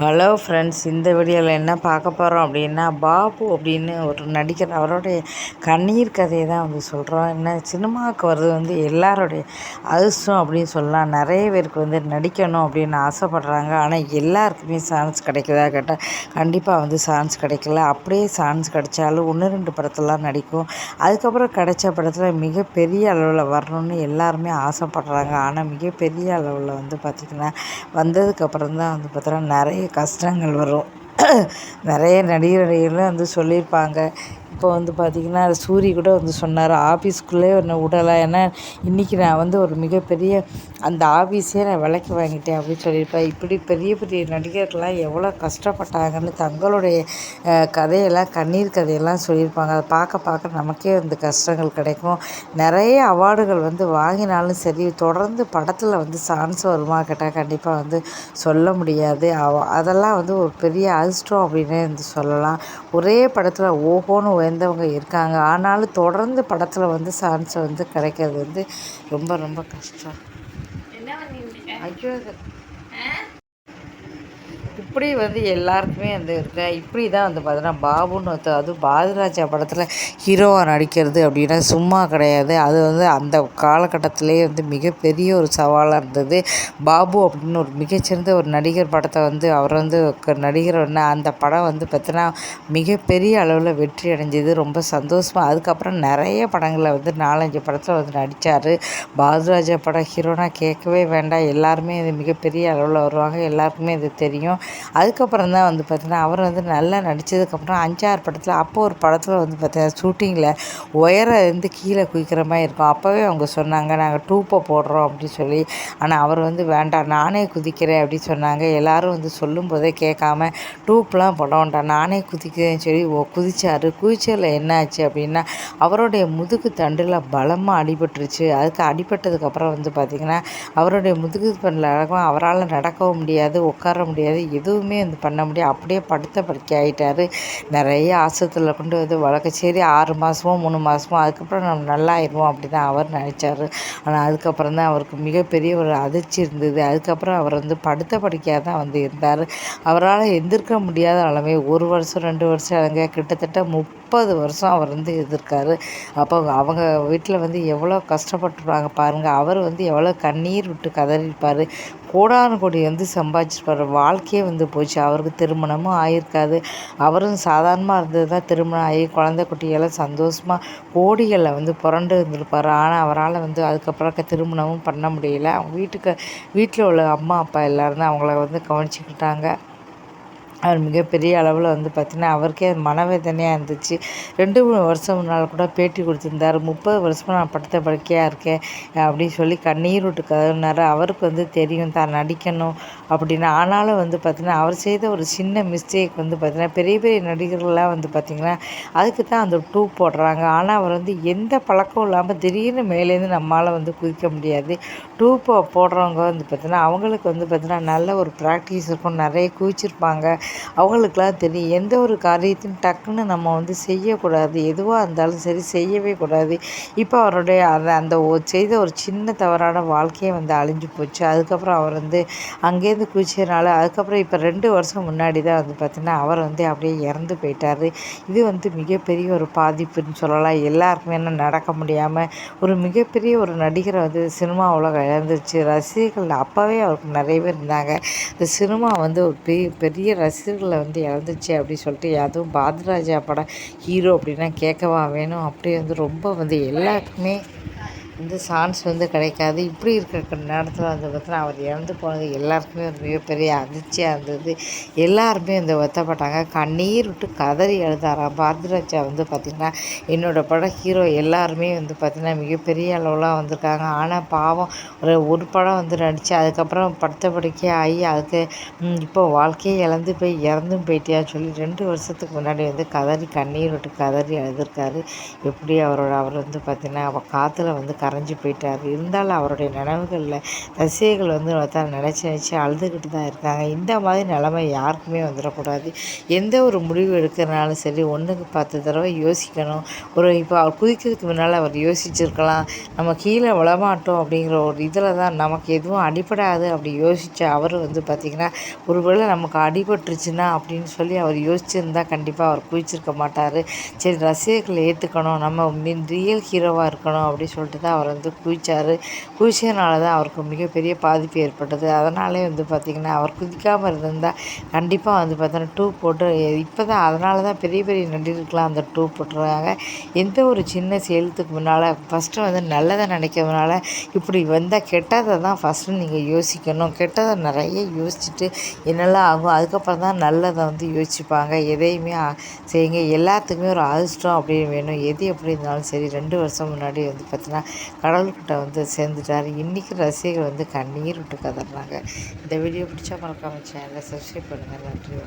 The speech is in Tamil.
ஹலோ ஃப்ரெண்ட்ஸ் இந்த வீடியோவில் என்ன பார்க்க போகிறோம் அப்படின்னா பாபு அப்படின்னு ஒரு நடிகர் அவருடைய கண்ணீர் கதையை தான் வந்து சொல்கிறோம் என்ன சினிமாவுக்கு வர்றது வந்து எல்லாருடைய அதிர்ஷ்டம் அப்படின்னு சொல்லலாம். நிறைய பேருக்கு வந்து நடிக்கணும் அப்படின்னு ஆசைப்பட்றாங்க. ஆனால் எல்லாருக்குமே சான்ஸ் கிடைக்குதா கேட்டால் கண்டிப்பாக வந்து சான்ஸ் கிடைக்கல. அப்படியே சான்ஸ் கிடைச்சாலும் ஒன்று ரெண்டு படத்தெல்லாம் நடிக்கும். அதுக்கப்புறம் கிடைச்ச படத்தில் மிகப்பெரிய அளவில் வரணும்னு எல்லாருமே ஆசைப்பட்றாங்க. ஆனால் மிகப்பெரிய அளவில் வந்து பார்த்திங்கன்னா வந்ததுக்கப்புறம் தான் வந்து பார்த்தோன்னா நிறைய கஷ்டங்கள் வரும். நிறைய நடிகர் நடிகர்களும் வந்து சொல்லியிருப்பாங்க. இப்போ வந்து பார்த்திங்கன்னா சூரி கூட வந்து சொன்னார் ஆஃபீஸ்க்குள்ளே என்னை விடலை ஏன்னா இன்றைக்கி நான் வந்து ஒரு மிகப்பெரிய அந்த ஆஃபீஸே நான் விலைக்கு வாங்கிட்டேன் அப்படின்னு சொல்லியிருப்பேன் இப்படி பெரிய பெரிய நடிகர்கள்லாம் எவ்வளோ கஷ்டப்பட்டாங்கன்னு தங்களுடைய கதையெல்லாம் கண்ணீர் கதையெல்லாம் சொல்லியிருப்பாங்க. அதை பார்க்க பார்க்க நமக்கே வந்து கஷ்டங்கள் கிடைக்கும். நிறைய அவார்டுகள் வந்து வாங்கினாலும் சரி தொடர்ந்து படத்தில் வந்து சான்ஸ் வருமா கேட்டால் கண்டிப்பாக வந்து சொல்ல முடியாது. அதெல்லாம் வந்து ஒரு பெரிய அதிர்ஷ்டம் அப்படின்னே வந்து சொல்லலாம். ஒரே படத்தில் ஓஹோன்னு உயர்ந்தவங்க இருக்காங்க. ஆனாலும் தொடர்ந்து படத்தில் வந்து சான்ஸ் வந்து கிடைக்கிறது வந்து ரொம்ப ரொம்ப கஷ்டம். ஐயோ இப்படி வந்து எல்லாருக்குமே வந்து இருக்கேன் இப்படி தான் வந்து பார்த்தீங்கன்னா பாபுன்னு ஒருத்தர் அதுவும் பாரதிராஜா படத்தில் ஹீரோவாக நடிக்கிறது அப்படின்னா சும்மா கிடையாது. அது வந்து அந்த காலகட்டத்திலே வந்து மிகப்பெரிய ஒரு சவாலாக இருந்தது. பாபு அப்படின்னு ஒரு மிகச்சிறந்த ஒரு நடிகர் படத்தை வந்து அவர் வந்து நடிகர் அந்த படம் வந்து பார்த்தீங்கன்னா மிகப்பெரிய அளவில் வெற்றி அடைஞ்சது. ரொம்ப சந்தோஷமாக அதுக்கப்புறம் நிறைய படங்களை வந்து நாலஞ்சு படத்தில் வந்து நடித்தார் பாரதிராஜா படம் ஹீரோனா கேட்கவே வேண்டாம். எல்லாருமே இது மிகப்பெரிய அளவில் வருவாங்க. எல்லாருக்குமே இது தெரியும். அதுக்கப்புறம் தான் வந்து பார்த்திங்கன்னா அவர் வந்து நல்லா நடித்ததுக்கப்புறம் அஞ்சாறு படத்தில் அப்போ ஒரு படத்தில் வந்து பார்த்தீங்கன்னா ஷூட்டிங்கில் ஒயரை இருந்து கீழே குதிக்கிற மாதிரி இருக்கும். அப்போவே அவங்க சொன்னாங்க நாங்கள் டூப்பை போடுறோம் அப்படின்னு சொல்லி. ஆனால் அவர் வந்து வேண்டாம் நானே குதிக்கிறேன் அப்படின்னு சொன்னாங்க. எல்லோரும் வந்து சொல்லும் போதே கேட்காம டூப்லாம் போட வேண்டாம் நானே குதிக்கிறேன்னு சொல்லி ஓ குதிச்சார். குதிச்சதில் என்னாச்சு? அப்படின்னா அவருடைய முதுகு தண்டில் பலமாக அடிபட்டுருச்சு. அதுக்கு அடிபட்டதுக்கப்புறம் வந்து பார்த்திங்கன்னா அவருடைய முதுகு தண்டில் அவரால் நடக்கவும் முடியாது உட்கார முடியாது எதுவும் வந்து பண்ண முடியாது அப்படியே படுத்த படுக்கை ஆகிட்டாரு நிறைய ஆஸ்பத்திரியில் கொண்டு வந்து வளர்க்க சரி ஆறு மாதமோ மூணு மாதமோ அதுக்கப்புறம் நம்ம நல்லா ஆயிடுவோம் அப்படி தான் அவர் நினச்சாரு. ஆனால் அதுக்கப்புறம் தான் அவருக்கு மிகப்பெரிய ஒரு அதிர்ச்சி இருந்தது. அதுக்கப்புறம் அவர் வந்து படுத்த படுக்கையாக தான் வந்து இருந்தார். அவரால் எந்திருக்க முடியாத அளவு ஒரு வருஷம் ரெண்டு வருஷம் அங்கே கிட்டத்தட்ட முப்பது வருஷம் அவர் வந்து இருந்திருக்காரு. அப்போ அவங்க வீட்டில் வந்து எவ்வளோ கஷ்டப்பட்டுருவாங்க பாருங்கள் அவர் வந்து எவ்வளோ கண்ணீர் விட்டு கதறியிருப்பார். கோடானு கோடி வந்து சம்பாதிச்சிருப்பார். வாழ்க்கையே வந்து போச்சு. அவருக்கு திருமணமும் ஆயிருக்காது. அவரும் சாதாரணமாக இருந்தது தான் திருமணம் ஆகி குழந்த குட்டியெல்லாம் சந்தோஷமாக கோடிகளில் வந்து புரண்டு இருந்திருப்பார். ஆனால் அவரால் வந்து அதுக்கப்புறம் திருமணமும் பண்ண முடியல. அவங்க வீட்டுக்கு வீட்டில் உள்ள அம்மா அப்பா எல்லோரும் அவங்கள வந்து கவனிச்சிக்கிட்டாங்க. அவர் மிகப்பெரிய அளவில் வந்து பார்த்திங்கன்னா அவருக்கே மனவேதனையாக இருந்துச்சு. ரெண்டு மூணு வருஷம் முன்னால் கூட பேட்டி கொடுத்துருந்தார். முப்பது வருஷமாக நான் படுத்த படுக்கையாக இருக்கேன் அப்படின்னு சொல்லி கண்ணீர் விட்டு கதறினார் அவருக்கு வந்து தெரியும் தான் நடிக்கணும் அப்படின்னு. ஆனாலும் வந்து பார்த்திங்கன்னா அவர் செய்த ஒரு சின்ன மிஸ்டேக் வந்து பார்த்திங்கன்னா பெரிய பெரிய நடிகர்கள்லாம் வந்து பார்த்திங்கன்னா அதுக்கு தான் அந்த டூ போடுறாங்க. ஆனால் அவர் வந்து எந்த பழக்கம் இல்லாமல் திடீர்னு மேலேருந்து நம்மளால் வந்து குதிக்க முடியாது. டூ போ போடுறவங்க வந்து பார்த்திங்கன்னா அவங்களுக்கு வந்து பார்த்திங்கன்னா நல்ல ஒரு ப்ராக்டிஸ் இருக்கும். நிறைய குதிச்சிருப்பாங்க. அவங்களுக்கெல்லாம் தெரியும். எந்த ஒரு காரியத்தையும் டக்குன்னு நம்ம வந்து செய்யக்கூடாது. எதுவாக இருந்தாலும் சரி செய்யவே கூடாது. இப்போ அவருடைய அந்த அந்த செய்த ஒரு சின்ன தவறான வாழ்க்கையே வந்து அழிஞ்சு போச்சு. அதுக்கப்புறம் அவர் வந்து அங்கேருந்து குளிச்சதுனால அதுக்கப்புறம் இப்போ ரெண்டு வருஷம் முன்னாடி தான் வந்து பார்த்திங்கன்னா அவர் வந்து அப்படியே இறந்து போயிட்டார். இது வந்து மிகப்பெரிய ஒரு பாதிப்புன்னு சொல்லலாம். எல்லாருக்குமே என்ன நடக்க முடியாமல் ஒரு மிகப்பெரிய ஒரு நடிகரை வந்து சினிமா உலகம் இழந்துருச்சு. ரசிகர்கள் அப்போவே அவருக்கு நிறைய பேர் இருந்தாங்க. இந்த சினிமா வந்து ஒரு பெரிய பெரிய ரசி ரசிகர்களை வந்து இழந்துச்சு அப்படின்னு சொல்லிட்டு அதுவும் பாரதிராஜா படம் ஹீரோ அப்படின்னா கேட்கவா வேணும். அப்படி வந்து ரொம்ப வந்து எல்லாருக்குமே வந்து சான்ஸ் வந்து கிடைக்காது. இப்படி இருக்கிற நேரத்தில் வந்து பார்த்தீங்கன்னா அவர் இறந்து போனது எல்லாருக்குமே ஒரு மிகப்பெரிய அதிர்ச்சியாக இருந்தது. எல்லாருமே வந்து ஒத்தப்பட்டாங்க கண்ணீர் விட்டு கதறி எழுதாராம். பாரதிராஜா வந்து பார்த்திங்கன்னா என்னோடய படம் ஹீரோ எல்லாருமே வந்து பார்த்திங்கன்னா மிகப்பெரிய அளவுலாம் வந்திருக்காங்க. ஆனால் பாவம் ஒரு ஒரு படம் வந்து நடித்து அதுக்கப்புறம் படுத்த படிக்கே ஆகி அதுக்கு இப்போ வாழ்க்கையை இழந்து போய் இறந்தும் போயிட்டியான்னு சொல்லி ரெண்டு வருஷத்துக்கு முன்னாடி வந்து கதறி கண்ணீர் விட்டு கதறி எழுதியிருக்காரு. எப்படி அவரோட அவர் வந்து பார்த்திங்கன்னா காற்றுல வந்து க கரைஞ்சி போயிட்டார். இருந்தாலும் அவருடைய நினைவுகளில் ரசிகர்கள் வந்து பார்த்தா நினச்சி நினச்சி அழுதுகிட்டு தான் இருக்காங்க. இந்த மாதிரி நிலமை யாருக்குமே வந்துடக்கூடாது. எந்த ஒரு முடிவு எடுக்கிறனாலும் சரி ஒன்றுக்கு பத்து தடவை யோசிக்கணும். ஒரு இப்போ அவர் குதிக்கிறதுக்கு முன்னால் அவர் யோசிச்சிருக்கலாம். நம்ம கீழே விழமாட்டோம் அப்படிங்கிற ஒரு இதில் தான் நமக்கு எதுவும் அடிபடாது அப்படி யோசித்த அவர் வந்து பார்த்திங்கன்னா ஒருவேளை நமக்கு அடிபட்டுருச்சுன்னா அப்படின்னு சொல்லி அவர் யோசிச்சிருந்தா கண்டிப்பாக அவர் குதிச்சிருக்க மாட்டார். சரி ரசிகர்கள் ஏற்றுக்கணும் நம்ம மின் ரியல் ஹீரோவாக இருக்கணும் அப்படின்னு சொல்லிட்டு தான் அவர் வந்து குதிச்சார். குதிச்சதுனால தான் அவருக்கு மிகப்பெரிய பாதிப்பு ஏற்பட்டது. அதனாலே வந்து பார்த்திங்கன்னா அவர் குதிக்காமல் இருந்திருந்தால் கண்டிப்பாக வந்து பார்த்தோன்னா டூ போட்டு இப்போ தான் அதனால தான் பெரிய பெரிய நடிகர்களுக்கெலாம் அந்த டூ போட்டுருக்காங்க எந்த ஒரு சின்ன செயலுக்கு முன்னால் ஃபஸ்ட்டு வந்து நல்லதை நினைக்கிறதுனால இப்படி வந்தால் கெட்டதை தான் ஃபஸ்ட்டு நீங்கள் யோசிக்கணும். கெட்டதை நிறைய யோசிச்சுட்டு என்னெல்லாம் ஆகும் அதுக்கப்புறம் தான் நல்லதை வந்து யோசிப்பாங்க எதையுமே செய்யுங்க. எல்லாத்துக்குமே ஒரு அதிர்ஷ்டம் அப்படின்னு வேணும். எது எப்படி இருந்தாலும் சரி ரெண்டு வருஷம் முன்னாடி வந்து பார்த்தீங்கன்னா கடவுள்கிட்ட வந்து சேர்ந்துட்டார். இன்றைக்கி ரசிகர்கள் வந்து கண்ணீர் விட்டு கதறாங்க. இந்த வீடியோ பிடிச்சா மறக்காம சேனலை சப்ஸ்கிரைப் பண்ணுங்கள் நன்றி.